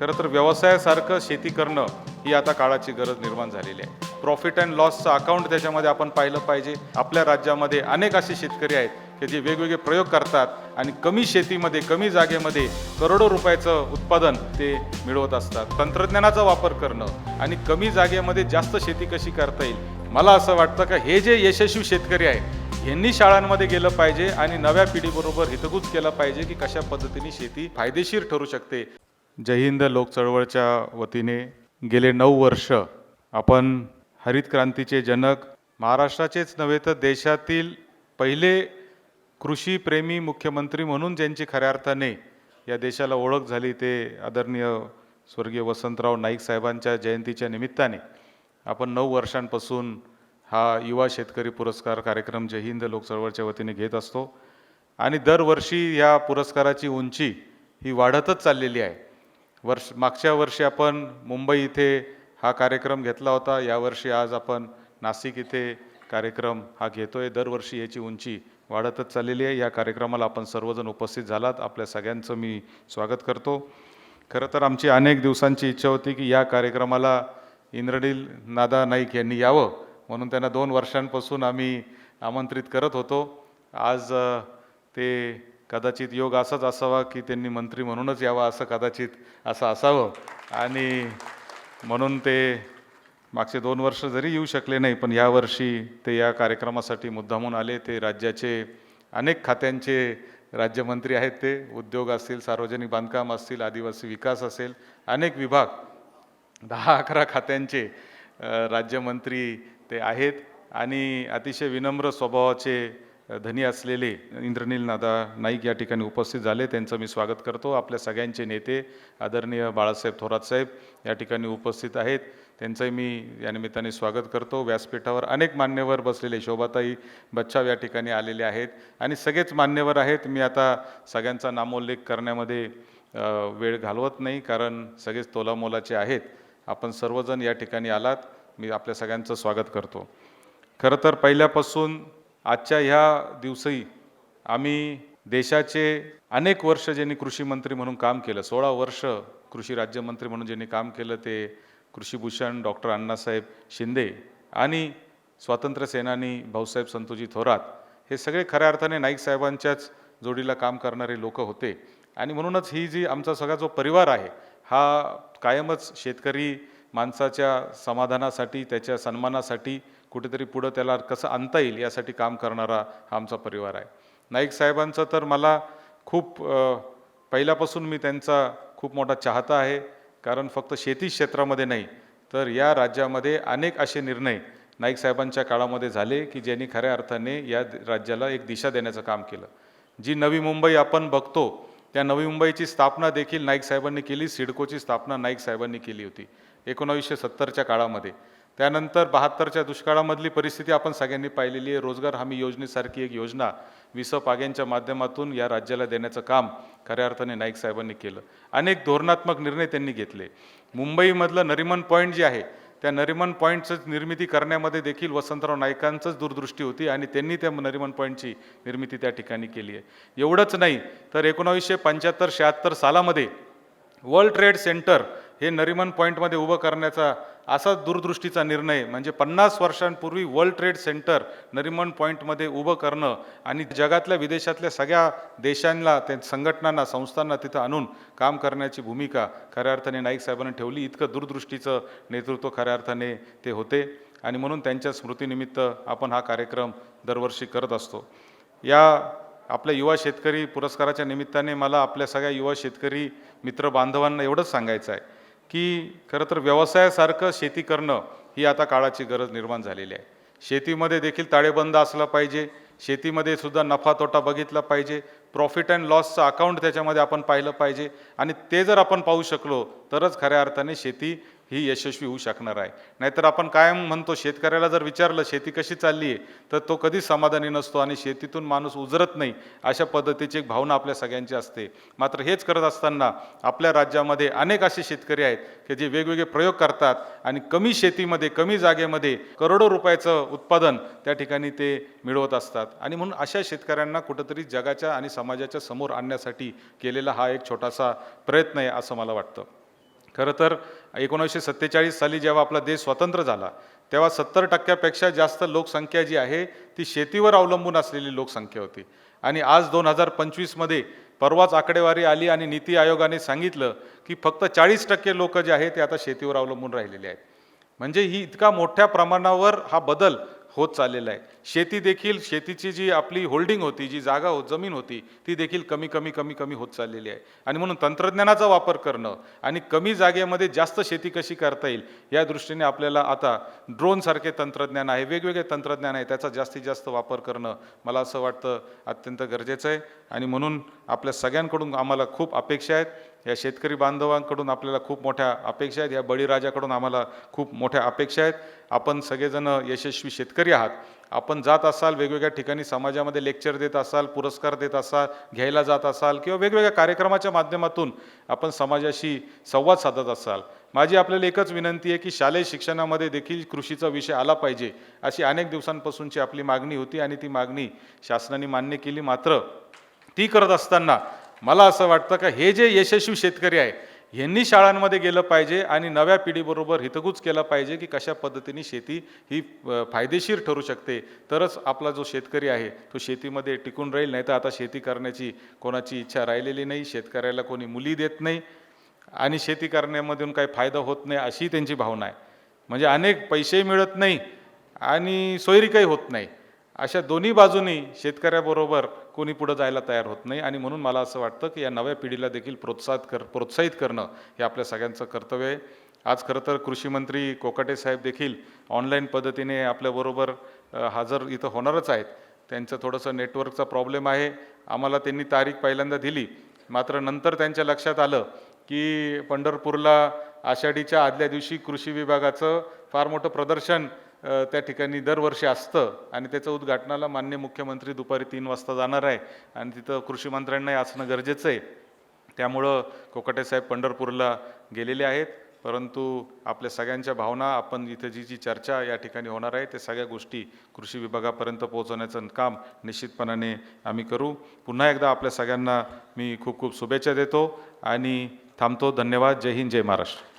खरं तर व्यवसायासारखं शेती करणं ही आता काळाची गरज निर्माण झालेली आहे. प्रॉफिट अँड लॉसचं अकाउंट त्याच्यामध्ये आपण पाहिलं पाहिजे. आपल्या राज्यामध्ये अनेक असे शेतकरी आहेत की जे वेगवेगळे प्रयोग करतात आणि कमी शेतीमध्ये कमी जागेमध्ये करोडो रुपयाचं उत्पादन ते मिळवत असतात. तंत्रज्ञानाचा वापर करणं आणि कमी जागेमध्ये जास्त शेती कशी करता येईल? मला असं वाटतं का हे जे यशस्वी शेतकरी आहे यांनी शाळांमध्ये गेलं पाहिजे आणि नव्या पिढीबरोबर हितगुज केलं पाहिजे की कशा पद्धतीने शेती फायदेशीर ठरू शकते. जय हिंद वतीने गेले नऊ वर्ष. आपण हरित क्रांतीचे जनक महाराष्ट्राचेच नव्हे तर देशातील पहिले कृषीप्रेमी मुख्यमंत्री म्हणून ज्यांची खऱ्या अर्थाने या देशाला ओळख झाली ते आदरणीय स्वर्गीय वसंतराव नाईक साहेबांच्या जयंतीच्या निमित्ताने. आपण नऊ वर्षांपासून हा युवा शेतकरी पुरस्कार कार्यक्रम जय हिंद वतीने घेत असतो. आणि दरवर्षी या पुरस्काराची उंची ही वाढतच चाललेली आहे. वर्ष मागच्या वर्षी आपण मुंबई इथे हा कार्यक्रम घेतला होता. यावर्षी आज आपण नाशिक इथे कार्यक्रम हा घेतोय. दरवर्षी याची उंची वाढतच चाललेली आहे. या कार्यक्रमाला आपण सर्वजण उपस्थित झालात. आपल्या सगळ्यांचं मी स्वागत करतो. खरं तर आमची अनेक दिवसांची इच्छा होती की या कार्यक्रमाला इंद्रनील नादा नाईक यांनी यावं म्हणून त्यांना दोन वर्षांपासून आम्ही आमंत्रित करत होतो. आज ते कदाचित योग असाच असावा की त्यांनी मंत्री म्हणूनच यावं असं कदाचित असं असावं. आणि म्हणून ते मागचे दोन वर्ष जरी येऊ शकले नाही पण यावर्षी ते या कार्यक्रमासाठी मुद्दामून आले. ते राज्याचे अनेक खात्यांचे राज्यमंत्री आहेत ते. उद्योग असतील सार्वजनिक बांधकाम असतील आदिवासी विकास असेल अनेक विभाग दहा अकरा खात्यांचे राज्यमंत्री ते आहेत. आणि अतिशय विनम्र स्वभावाचे धनी असलेले इंद्रनील नादा नाईक या ठिकाणी उपस्थित झाले. त्यांचं मी स्वागत करतो. आपल्या सगळ्यांचे नेते आदरणीय बाळासाहेब थोरात साहेब या ठिकाणी उपस्थित आहेत. त्यांचंही मी या निमित्ताने स्वागत करतो. व्यासपीठावर अनेक मान्यवर बसलेले शोभाताई बच्चाव या ठिकाणी आलेले आहेत. आणि सगळेच मान्यवर आहेत. मी आता सगळ्यांचा नामोल्लेख करण्यामध्ये वेळ घालवत नाही कारण सगळेच तोलामोलाचे आहेत. आपण सर्वजण या ठिकाणी आलात. मी आपल्या सगळ्यांचं स्वागत करतो. खरं तर पहिल्यापासून आजच्या ह्या दिवसही आम्ही देशाचे अनेक वर्ष ज्यांनी कृषी मंत्री म्हणून काम केलं सोळा वर्ष कृषी राज्यमंत्री म्हणून ज्यांनी काम केलं ते कृषीभूषण डॉक्टर अण्णासाहेब शिंदे आणि स्वातंत्र्य सेनानी भाऊसाहेब संतोजी थोरात हे सगळे खऱ्या अर्थाने नाईक साहेबांच्याच जोडीला काम करणारे लोक होते. आणि म्हणूनच ही जी आमचा सगळा जो परिवार आहे हा कायमच शेतकरी माणसाच्या समाधानासाठी त्याच्या सन्मानासाठी कुठेतरी पुढं त्याला कसं आणता येईल यासाठी काम करणारा हा आमचा परिवार आहे. नाईक साहेबांचं तर मला खूप पहिल्यापासून मी त्यांचा खूप मोठा चाहता आहे. कारण फक्त शेती क्षेत्रामध्ये नाही तर या राज्यामध्ये अनेक असे निर्णय नाईक साहेबांच्या काळामध्ये झाले की ज्यांनी खऱ्या अर्थाने या राज्याला एक दिशा देण्याचं काम केलं. जी नवी मुंबई आपण बघतो त्या नवी मुंबईची स्थापना देखील नाईक साहेबांनी केली सिडकोची स्थापना नाईक साहेबांनी केली होती. एकोणावीसशे सत्तरच्या काळामध्ये. त्यानंतर बहात्तरच्या दुष्काळामधली परिस्थिती आपण सगळ्यांनी पाहिलेली आहे. रोजगार हमी योजनेसारखी एक योजना विस पाग्यांच्या माध्यमातून या राज्याला देण्याचं काम खऱ्या अर्थाने नाईक साहेबांनी केलं. अनेक धोरणात्मक निर्णय त्यांनी घेतले. मुंबईमधलं नरिमन पॉईंट जे आहे त्या नरिमन पॉईंटचं निर्मिती करण्यामध्ये देखील वसंतराव नाईकांचंच दूरदृष्टी होती आणि त्यांनी त्या नरिमन पॉईंटची निर्मिती त्या ठिकाणी केली आहे. एवढंच नाही तर एकोणावीसशे पंच्याहत्तर शहात्तर सालामध्ये वर्ल्ड ट्रेड सेंटर हे नरिमन पॉईंटमध्ये उभं करण्याचा असा दूरदृष्टीचा निर्णय म्हणजे पन्नास वर्षांपूर्वी वर्ल्ड ट्रेड सेंटर नरिमन पॉईंटमध्ये उभं करणं आणि जगातल्या विदेशातल्या सगळ्या देशांना त्या संघटनांना संस्थांना तिथं आणून काम करण्याची भूमिका खऱ्या अर्थाने नाईक साहेबांनी ठेवली. इतकं दूरदृष्टीचं नेतृत्व खऱ्या अर्थाने ते होते. आणि म्हणून त्यांच्या स्मृतीनिमित्त आपण हा कार्यक्रम दरवर्षी करत असतो. या आपल्या युवा शेतकरी पुरस्काराच्या निमित्ताने मला आपल्या सगळ्या युवा शेतकरी मित्र बांधवांना एवढंच सांगायचं आहे. की खरं तर व्यवसायासारखं शेती करणं ही आता काळाची गरज निर्माण झालेली आहे. शेतीमध्ये देखील ताळेबंद असला पाहिजे शेतीमध्ये सुद्धा नफा तोटा बघितला पाहिजे प्रॉफिट अँड लॉसचं अकाउंट त्याच्यामध्ये आपण पाहिलं पाहिजे आणि ते जर आपण पाहू शकलो तरच खऱ्या अर्थाने शेती ही यशस्वी होऊ शकणार आहे. नाहीतर आपण कायम म्हणतो शेतकऱ्याला जर विचारलं शेती कशी चालली आहे तर तो कधीच समाधानी नसतो आणि शेतीतून माणूस उजरत नाही अशा पद्धतीची एक भावना आपल्या सगळ्यांची असते. मात्र हेच करत असताना आपल्या राज्यामध्ये अनेक असे शेतकरी आहेत की जे वेगवेगळे प्रयोग करतात आणि कमी शेतीमध्ये कमी जागेमध्ये करोडो रुपयाचं उत्पादन त्या ठिकाणी ते मिळवत असतात. आणि म्हणून अशा शेतकऱ्यांना कुठंतरी जगाच्या आणि समाजाच्या समोर आणण्यासाठी केलेला हा एक छोटासा प्रयत्न आहे असं मला वाटतं. खरं तर एकोणीसशे सत्तेचाळीस साली जेव्हा आपला देश स्वतंत्र झाला तेव्हा सत्तर टक्क्यापेक्षा जास्त लोकसंख्या जी आहे ती शेतीवर अवलंबून असलेली लोकसंख्या होती. आणि आज दोन हजार पंचवीसमध्ये परवाच आकडेवारी आली आणि नीती आयोगाने सांगितलं की फक्त चाळीस टक्के लोक जे आहे ते आता शेतीवर अवलंबून राहिलेले आहेत. म्हणजे ही इतका मोठ्या प्रमाणावर हा बदल होत चाललेलं आहे. शेती देखील शेतीची जी आपली होल्डिंग होती जी जागा हो जमीन होती ती देखील कमी कमी कमी कमी होत चाललेली आहे. आणि म्हणून तंत्रज्ञानाचा वापर करणं आणि कमी जागेमध्ये जास्त शेती कशी करता येईल या दृष्टीने आपल्याला आता ड्रोनसारखे तंत्रज्ञान आहे वेगवेगळे तंत्रज्ञान आहे त्याचा जास्तीत जास्त वापर करणं मला असं वाटतं अत्यंत गरजेचं आहे. आणि म्हणून आपल्या सगळ्यांकडून आम्हाला खूप अपेक्षा आहेत. या शेतकरी बांधवांकडून आपल्याला खूप मोठ्या अपेक्षा आहेत. या बळीराजाकडून आम्हाला खूप मोठ्या अपेक्षा आहेत. आपण सगळेजण यशस्वी शेतकरी आहात. आपण जात असाल वेगवेगळ्या ठिकाणी समाजामध्ये लेक्चर देत असाल पुरस्कार देत असाल घ्यायला जात असाल किंवा वेगवेगळ्या कार्यक्रमाच्या माध्यमातून आपण समाजाशी संवाद साधत असाल. माझी आपल्याला एकच विनंती आहे की शालेय शिक्षणामध्ये देखील कृषीचा विषय आला पाहिजे अशी अनेक दिवसांपासूनची आपली मागणी होती आणि ती मागणी शासनाने मान्य केली. मात्र ती करत असताना मला असं वाटतं का हे जे यशस्वी शेतकरी आहे यांनी शाळांमध्ये गेलं पाहिजे आणि नव्या पिढीबरोबर हितगुज केला पाहिजे की कशा पद्धतीने शेती ही फायदेशीर ठरू शकते. तरच आपला जो शेतकरी आहे तो शेतीमध्ये टिकून राहील नाही तर आता शेती करण्याची कोणाची इच्छा राहिलेली नाही शेतकऱ्याला कोणी मुली देत नाही आणि शेती करण्यामधून काही फायदा होत नाही अशी त्यांची भावना आहे. म्हणजे अनेक पैसेही मिळत नाही आणि सोयरी काही होत नाही. अशा दोन्ही बाजूनी शेतकऱ्याबरोबर कोणी पुढं जायला तयार होत नाही. आणि म्हणून मला असं वाटतं की या नव्या पिढीला देखील प्रोत्साहित कर प्रोत्साहित करणं हे आपल्या सगळ्यांचं कर्तव्य आहे. आज खरं तर कृषीमंत्री कोकाटे साहेब देखील ऑनलाईन पद्धतीने आपल्याबरोबर हजर इथं होणारच आहेत. त्यांचं थोडंसं नेटवर्कचा प्रॉब्लेम आहे. आम्हाला त्यांनी तारीख पहिल्यांदा दिली. मात्र नंतर त्यांच्या लक्षात आलं की पंढरपूरला आषाढीच्या आदल्या दिवशी कृषी विभागाचं फार मोठं प्रदर्शन त्या ठिकाणी दरवर्षी असतं आणि त्याचं उद्घाटनाला मान्य मुख्यमंत्री दुपारी तीन वाजता जाणार आहे. आणि तिथं कृषी मंत्र्यांनाही असणं गरजेचं आहे. त्यामुळं कोकाटे साहेब पंढरपूरला गेलेले आहेत. परंतु आपल्या सगळ्यांच्या भावना आपण इथं जी जी चर्चा या ठिकाणी होणार आहे ते सगळ्या गोष्टी कृषी विभागापर्यंत पोहोचवण्याचं काम निश्चितपणाने आम्ही करू. पुन्हा एकदा आपल्या सगळ्यांना मी खूप खूप शुभेच्छा देतो आणि थांबतो. धन्यवाद. जय हिंद जय महाराष्ट्र.